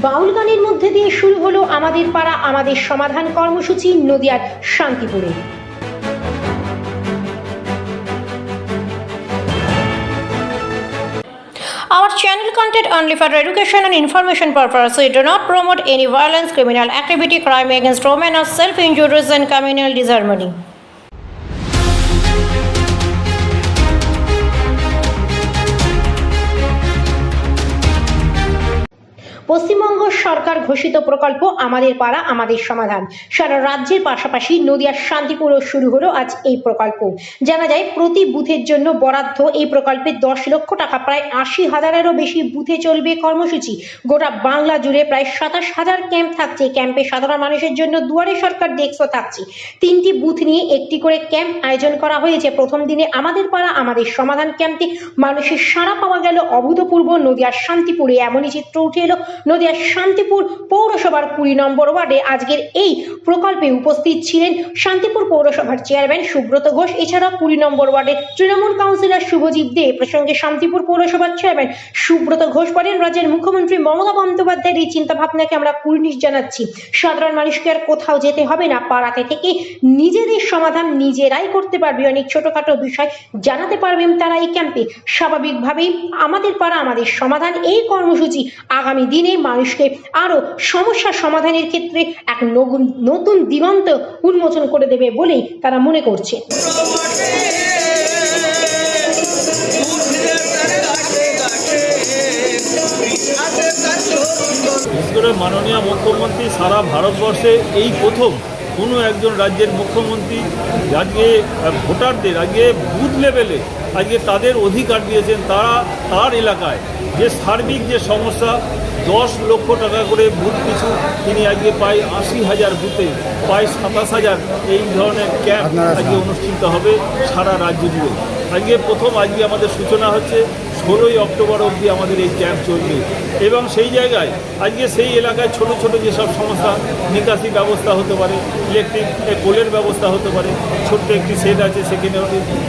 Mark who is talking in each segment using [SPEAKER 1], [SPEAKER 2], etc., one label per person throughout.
[SPEAKER 1] বাউল গানের মধ্যে দিয়ে শুরু হলো আমাদের পাড়া আমাদের সমাধান কর্মসূচি নদিয়ার শান্তিপুরে Our channel content only for education and information purpose. We do not promote any violence, criminal activity, crime against women, or self-injuries and communal disharmony. Paschimbanga সরকার ঘোষিত প্রকল্প আমাদের পাড়া, আমাদের সমাধান। সারা রাজ্যের পাশাপাশি নদিয়ার শান্তিপুরও শুরু হলো আজ এই প্রকল্প। জানা যায়, প্রতি বুথের জন্য বরাদ্দ এই প্রকল্পে দশ লক্ষ টাকা, প্রায় আশি হাজারেরও বেশি বুথে চলবে কর্মসূচি। গোটা বাংলা জুড়ে প্রায় সাতাশ হাজার ক্যাম্প থাকছে। ক্যাম্পে সাধারণ মানুষের জন্য দুয়ারে সরকার ডেস্কও থাকছে। তিনটি বুথ নিয়ে একটি করে ক্যাম্প আয়োজন করা হয়েছে। প্রথম দিনে আমাদের পাড়া, আমাদের সমাধান ক্যাম্পে মানুষের সাড়া পাওয়া গেল। অভূতপূর্ব নদিয়ার শান্তিপুরে এমনই চিত্র উঠে এলো। নদিয়ার শান্তিপুর পৌরসভার কুড়ি নম্বর ওয়ার্ডে আজকের এই প্রকল্পে উপস্থিত ছিলেন শান্তিপুর পৌরসভার চেয়ারম্যান সুব্রত ঘোষ। এছাড়া কুড়ি নম্বর ওয়ার্ডের তৃণমূল কাউন্সিলর শুভজিৎ দে প্রসঙ্গে শান্তিপুর পৌরসভার চেয়ারম্যান সুব্রত ঘোষ বলেন, রাজ্যের মুখ্যমন্ত্রী মমতা বন্দ্যোপাধ্যায়ের এই চিন্তা ভাবনাকে আমরা কুর্নিশ জানাচ্ছি। সাধারণ মানুষকে আর কোথাও যেতে হবে না, পাড়াতে থেকে নিজেদের সমাধান নিজেরাই করতে পারবে। অনেক ছোটখাটো বিষয় জানাতে পারবেন তারা এই ক্যাম্পে। স্বাভাবিকভাবেই আমাদের পাড়া, আমাদের সমাধান, এই কর্মসূচি আগামী দিনে মানুষকে আরও সমস্যা সমাধানের ক্ষেত্রে এক নতুন দিগন্ত উন্মোচন করে দেবে বলেই তারা মনে করছে।
[SPEAKER 2] করে মাননীয় মুখ্যমন্ত্রী সারা ভারতবর্ষে এই প্রথম কোনো একজন রাজ্যের মুখ্যমন্ত্রী আজকে ভোটারদের আজকে বুথ লেভেলে আজকে তাদের অধিকার দিয়েছেন, তারা, তার এলাকায় যে সার্বিক যে সমস্যা দশ লক্ষ টাকা করে বুথ কিছু তিনি আজকে পায় আশি হাজার বুথে পায় সাতাশ হাজার এই ধরনের ক্যাম্প আজকে অনুষ্ঠিত হবে সারা রাজ্য জুড়ে। আজকে প্রথম আজকে আমাদের সূচনা হচ্ছে, ষোলোই অক্টোবর অবধি আমাদের এই ক্যাম্প চলবে। এবং সেই জায়গায় আজকে সেই এলাকায় ছোট ছোট যেসব সমস্যা নিকাশি ব্যবস্থা হতে পারে, ইলেকট্রিক কোলের ব্যবস্থা হতে পারে, ছোট্ট একটি সেট আছে, সেখানে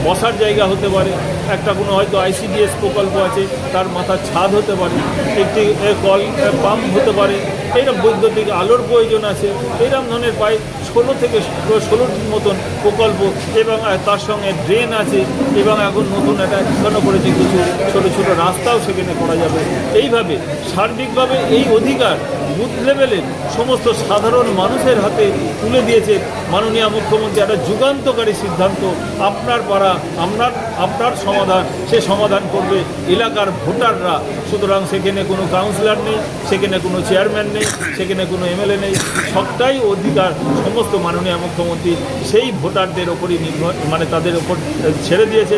[SPEAKER 2] বসার জায়গা হতে পারে, একটা কোনো হয়তো আইসিডিএস প্রকল্প আছে, তার মাথার ছাদ হতে পারে, একটি কল পাম্প হতে পারে এইরকম বৈদ্যুতিক আলোর প্রয়োজন আছে এইরকম ধরনের প্রায় ষোলো থেকে ষোলোটির মতন প্রকল্প এবং তার সঙ্গে ড্রেন আছে এবং এখন নতুন একটা ঠিকানো করেছে কিছু ছোটো ছোটো রাস্তাও সেখানে করা যাবে। এইভাবে সার্বিকভাবে এই অধিকার বুথ লেভেলের সমস্ত সাধারণ মানুষের হাতে তুলে দিয়েছে মাননীয় মুখ্যমন্ত্রী। একটা যুগান্তকারী সিদ্ধান্ত আপনার পাড়া, আপনার আপনার সমাধান, সে সমাধান করবে এলাকার ভোটাররা। সুতরাং সেখানে কোনো কাউন্সিলর নেই, সেখানে কোনো চেয়ারম্যান নেই, সেখানে কোনো এমএলএ নেই। সবটাই অধিকার সমস্ত মাননীয় মুখ্যমন্ত্রী সেই ভোটারদের ওপরই নির্ভর মানে তাদের ওপর ছেড়ে দিয়েছে।